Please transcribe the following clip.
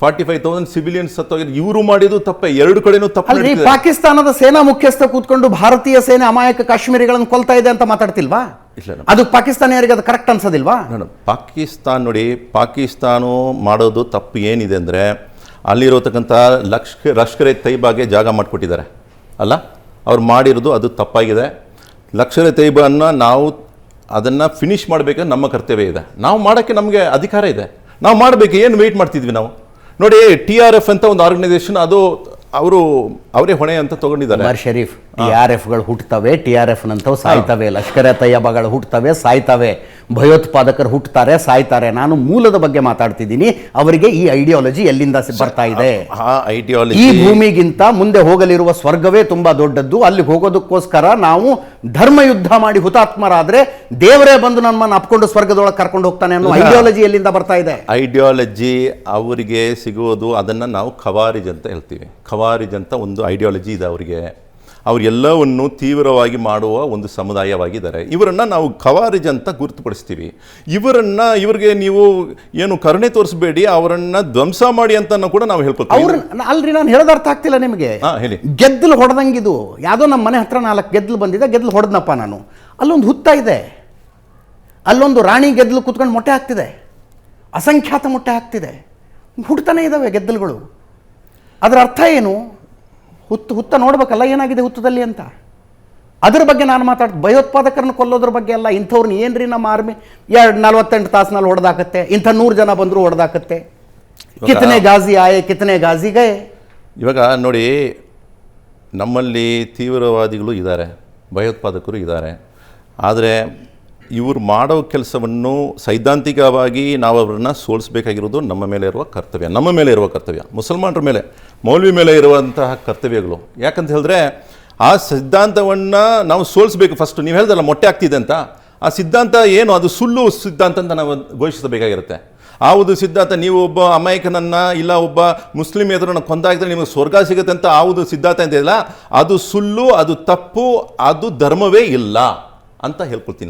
Forty five thousand civilians ಸತ್ತೋಗಿದ್ರು ಇವರು ಮಾಡಿದ್ದು ತಪ್ಪೆ. ಎರಡು ಕಡೆನೂ ತಪ್ಪು ಪಾಕಿಸ್ತಾನದ ಸೇನಾ ಮುಖ್ಯಸ್ಥ ಕೂತ್ಕೊಂಡು ಭಾರತೀಯ ಸೇನೆ ಅಮಾಯಕ ಕಾಶ್ಮೀರಿಗಳನ್ನು ಕೊಲ್ತಾ ಇದೆ ಅಂತ ಮಾತಾಡ್ತಿಲ್ವಾ? ಇಲ್ಲ ಅದು ಪಾಕಿಸ್ತಾನಿಯರಿಗೆ ಅದು ಕರೆಕ್ಟ್ ಅನ್ಸೋದಿಲ್ವಾ? ಪಾಕಿಸ್ತಾನ ಪಾಕಿಸ್ತಾನ್ ನೋಡಿ ಪಾಕಿಸ್ತಾನ ಮಾಡೋದು ತಪ್ಪು ಏನಿದೆ ಅಂದರೆ ಅಲ್ಲಿರೋತಕ್ಕಂಥ ಲಕ್ಷ ಲಷ್ಕರ್ ಎ ತೈಬಾಗೆ ಜಾಗ ಮಾಡಿಕೊಟ್ಟಿದ್ದಾರೆ. ಅಲ್ಲ? ಅವ್ರು ಮಾಡಿರೋದು ಅದು ತಪ್ಪಾಗಿದೆ. ಲಕ್ಷರ ತೈಬನ್ನು ನಾವು ಅದನ್ನು ಫಿನಿಷ್ ಮಾಡಬೇಕಂದ್ರೆ ನಮ್ಮ ಕರ್ತವ್ಯ ಇದೆ. ನಾವು ಮಾಡೋಕ್ಕೆ ನಮಗೆ ಅಧಿಕಾರ ಇದೆ. ನಾವು ಮಾಡಬೇಕು ಏನು ವೆಯ್ಟ್ ಮಾಡ್ತಿದ್ವಿ ನಾವು? ನೋಡಿ ಟಿ ಆರ್ ಎಫ್ ಅಂತ ಒಂದು ಆರ್ಗನೈಸೇಷನ್ ಅದು ಅವರು ಅವರೇ ಹೊಣೆ ಅಂತ ತಗೊಂಡಿದ್ದಾರೆ. ಉಮರ್ ಶರೀಫ್ ಟಿ ಆರ್ ಎಫ್ಗಳು ಹುಟ್ಟುತ್ತವೆ ಟಿ ಆರ್ ಎಫ್ ನಂತವು ಸಾಯ್ತವೆ ಲಷ್ಕರ್ ತಯ್ಯಬಗಳು ಹುಟ್ಟುತ್ತವೆ ಸಾಯ್ತವೆ. ಭಯೋತ್ಪಾದಕರು ಹುಟ್ಟುತ್ತಾರೆ ಸಾಯ್ತಾರೆ. ನಾನು ಮೂಲದ ಬಗ್ಗೆ ಮಾತಾಡ್ತಿದ್ದೀನಿ. ಅವರಿಗೆ ಈ ಐಡಿಯಾಲಜಿ ಎಲ್ಲಿಂದ ಬರ್ತಾ ಇದೆ? ಈ ಭೂಮಿಗಿಂತ ಮುಂದೆ ಹೋಗಲಿರುವ ಸ್ವರ್ಗವೇ ತುಂಬಾ ದೊಡ್ಡದ್ದು. ಅಲ್ಲಿ ಹೋಗೋದಕ್ಕೋಸ್ಕರ ನಾವು ಧರ್ಮ ಯುದ್ಧ ಮಾಡಿ ಹುತಾತ್ಮರಾದ್ರೆ ದೇವರೇ ಬಂದು ನಮ್ಮನ್ನು ಅಪ್ಕೊಂಡು ಸ್ವರ್ಗದೊಳಗೆ ಕರ್ಕೊಂಡು ಹೋಗ್ತಾನೆ ಅನ್ನೋ ಐಡಿಯಾಲಜಿ ಎಲ್ಲಿಂದ ಬರ್ತಾ ಇದೆ? ಐಡಿಯಾಲಜಿ ಅವರಿಗೆ ಸಿಗುವುದು ಅದನ್ನ ನಾವು ಖವಾರಿಜ್ ಅಂತ ಹೇಳ್ತೀವಿ. ಖವಾರಿಜ್ ಅಂತ ಒಂದು ಐಡಿಯಾಲಜಿ ಇದೆ ಅವರಿಗೆ. ಅವರೆಲ್ಲವನ್ನು ತೀವ್ರವಾಗಿ ಮಾಡುವ ಒಂದು ಸಮುದಾಯವಾಗಿದ್ದಾರೆ. ಇವರನ್ನು ನಾವು ಖವಾರಿಜ್ ಅಂತ ಗುರುತುಪಡಿಸ್ತೀವಿ. ಇವರನ್ನು ಇವರಿಗೆ ನೀವು ಏನು ಕರುಣೆ ತೋರಿಸಬೇಡಿ ಅವರನ್ನು ಧ್ವಂಸ ಮಾಡಿ ಅಂತ ಕೂಡ ನಾವು ಹೇಳ್ಕೊತೀವಿ. ಅವ್ರ ಅಲ್ರಿ ನಾನು ಹೇಳೋದು ಅರ್ಥ ಆಗ್ತಿಲ್ಲ ನಿಮಗೆ. ಹಾಂ ಹೇಳಿ. ಗೆದ್ದಲು ಹೊಡೆದಂಗಿದು. ಯಾವುದೋ ನಮ್ಮ ಮನೆ ಹತ್ರ ನಾಲ್ಕು ಗೆದ್ದಲು ಬಂದಿದೆ ಗೆದ್ದಲು ಹೊಡೆದ್ನಪ್ಪ ನಾನು. ಅಲ್ಲೊಂದು ಹುತ್ತ ಇದೆ. ಅಲ್ಲೊಂದು ರಾಣಿ ಗೆದ್ದಲು ಕುತ್ಕೊಂಡು ಮೊಟ್ಟೆ ಹಾಕ್ತಿದೆ. ಅಸಂಖ್ಯಾತ ಮೊಟ್ಟೆ ಹಾಕ್ತಿದೆ. ಹುಡ್ತಾನೆ ಇದ್ದಾವೆ ಗೆದ್ದಲುಗಳು. ಅದರ ಅರ್ಥ ಏನು? ಹುತ್ತು ಹುತ್ತ ನೋಡ್ಬೇಕಲ್ಲ ಏನಾಗಿದೆ ಹುತ್ತದಲ್ಲಿ ಅಂತ? ಅದ್ರ ಬಗ್ಗೆ ನಾನು ಮಾತಾಡ್ತ ಭಯೋತ್ಪಾದಕರನ್ನು ಕೊಲ್ಲೋದ್ರ ಬಗ್ಗೆ ಅಲ್ಲ ಇಂಥವ್ರನ್ನ ಏನ್ರಿ ನಮ್ಮ ಆರ್ಮಿ? ಎರಡು ನಲ್ವತ್ತೆಂಟು ತಾಸಿನಲ್ಲಿ ಹೊಡೆದಾಕತ್ತೆ ಇಂಥ ನೂರು ಜನ ಬಂದರೂ ಹೊಡೆದಾಕತ್ತೆ. ಕಿತ್ತನೆ ಗಾಜಿ ಆಯೆ ಕಿತನೆ ಗಾಜಿ ಗಯೆ ಇವಾಗ ನೋಡಿ ನಮ್ಮಲ್ಲಿ ತೀವ್ರವಾದಿಗಳು ಇದ್ದಾರೆ ಭಯೋತ್ಪಾದಕರು ಇದ್ದಾರೆ. ಆದರೆ ಇವರು ಮಾಡೋ ಕೆಲಸವನ್ನು ಸೈದ್ಧಾಂತಿಕವಾಗಿ ನಾವು ಅವರನ್ನು ಸೋಲಿಸಬೇಕಾಗಿರೋದು ನಮ್ಮ ಮೇಲೆ ಇರುವ ಕರ್ತವ್ಯ, ನಮ್ಮ ಮೇಲೆ ಇರುವ ಕರ್ತವ್ಯ, ಮುಸಲ್ಮಾನರ ಮೇಲೆ, ಮೌಲ್ವಿ ಮೇಲೆ ಇರುವಂತಹ ಕರ್ತವ್ಯಗಳು. ಯಾಕಂತ ಹೇಳಿದ್ರೆ ಆ ಸಿದ್ಧಾಂತವನ್ನು ನಾವು ಸೋಲಿಸಬೇಕು ಫಸ್ಟ್ ನೀವು ಹೇಳ್ದಲ್ಲ ಮೊಟ್ಟೆ ಆಗ್ತಿದೆ ಅಂತ. ಆ ಸಿದ್ಧಾಂತ ಏನು? ಅದು ಸುಳ್ಳು ಸಿದ್ಧಾಂತ ಅಂತ ನಾವು ಘೋಷಿಸಬೇಕಾಗಿರುತ್ತೆ. ಆ ಒಂದು ಸಿದ್ಧಾಂತ ನೀವು ಒಬ್ಬ ಅಮಾಯಕನನ್ನು ಇಲ್ಲ ಒಬ್ಬ ಮುಸ್ಲಿಂ ಎದುರನ್ನು ಕೊಂದಾಗಿದ್ರೆ ನಿಮಗೆ ಸ್ವರ್ಗ ಸಿಗುತ್ತೆ ಅಂತ ಆ ಒಂದು ಸಿದ್ಧಾಂತ ಇದೆಯಲ್ಲ ಅದು ಸುಳ್ಳು, ಅದು ತಪ್ಪು, ಅದು ಧರ್ಮವೇ ಇಲ್ಲ ಅಂತ ಹೇಳ್ಕೊಳ್ತೀನಿ